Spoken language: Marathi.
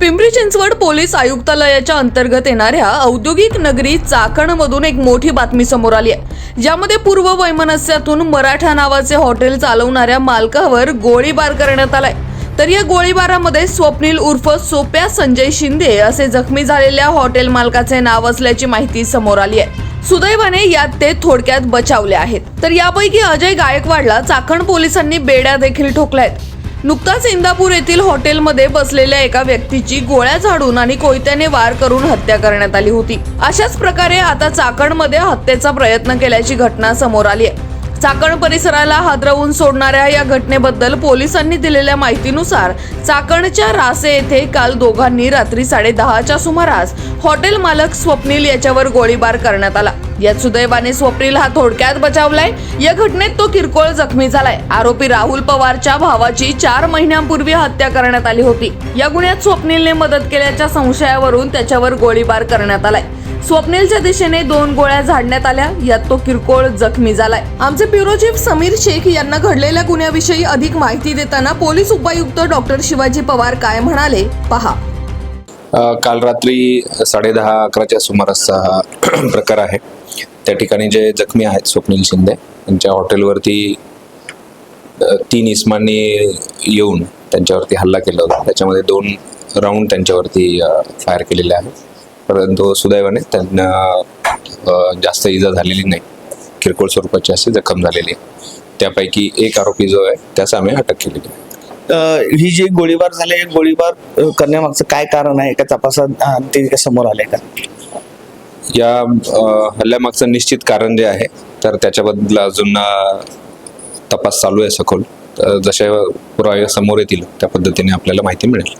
पिंपरी चिंचवड पोलीस आयुक्तालयाच्या अंतर्गत येणाऱ्या औद्योगिक नगरी चाकणमधून एक मोठी बातमी समोर आली आहे. ज्यामध्ये पूर्व वैमनस्यातून मराठा नावाचे हॉटेल चालवणाऱ्या मालकावर गोळीबार करण्यात आलाय. तर या गोळीबारामध्ये स्वप्नील उर्फ सोप्या संजय शिंदे असे जखमी झालेल्या हॉटेल मालकाचे नाव असल्याची माहिती समोर आली आहे. सुदैवाने यात ते थोडक्यात बचावले आहेत. तर यापैकी अजय गायकवाडला चाकण पोलिसांनी बेड्या देखील ठोकल्या आहेत. नुकताच इंदापूर येथील हॉटेलमध्ये बसलेल्या एका व्यक्तीची गोळ्या झाडून आणि कोयत्याने वार करून हत्या करण्यात आली होती. अशाच प्रकारे आता चाकणमध्ये हत्येचा प्रयत्न केल्याची घटना समोर आली आहे. चाकण परिसराला हादरवून सोडणाऱ्या या घटनेबद्दल पोलिसांनी दिलेल्या माहितीनुसार चाकणच्या रासे येथे काल दोघांनी रात्री साडेदहाच्या सुमारास हॉटेल मालक स्वप्नील याच्यावर गोळीबार करण्यात आला. यात सुदैवाने स्वप्नील हा थोडक्यात बचावलाय. या घटनेत तो किरकोळ जखमी झालाय. आरोपी राहुल पवारच्या भावाची चार महिन्यांपूर्वी हत्या करण्यात आली होती. या गुन्ह्यात स्वप्नीलने मदत केल्याच्या संशयावरून त्याच्यावर गोळीबार करण्यात आलाय. स्वप्नीलच्या दिशेने दोन गोळ्या झाडण्यात आल्या. यात तो किरकोळ जखमी झालाय. आमचे ब्युरो चीफ समीर शेख यांना घडलेल्या गुन्ह्याविषयी अधिक माहिती देताना पोलीस उपायुक्त डॉक्टर शिवाजी पवार काय म्हणाले पहा. काल रात्री साडेदहा अकराच्या सुमारासचा हा प्रकार आहे. त्या ठिकाणी जे जखमी आहेत स्वप्नील शिंदे त्यांच्या हॉटेलवरती तीन इस्मांनी येऊन त्यांच्यावरती हल्ला केला होता. त्याच्यामध्ये दोन राऊंड त्यांच्यावरती फायर केलेले आहेत. परंतु सुदैवाने त्यांना जास्त इजा झालेली नाही. किरकोळ स्वरूपाची अशी जखम झालेली आहे. त्यापैकी एक आरोपी जो आहे त्यास आम्ही अटक केलेली आहे. ही जी गोळीबार झाले गोळीबार करण्यामागचं काय कारण आहे? का तपासात ते समोर आले का? या हल्ल्यामागचं निश्चित कारण जे आहे तर त्याच्याबद्दल अजून तपास चालू आहे सखोल. जसे पुरावे समोर येतील त्या पद्धतीने आपल्याला माहिती मिळेल.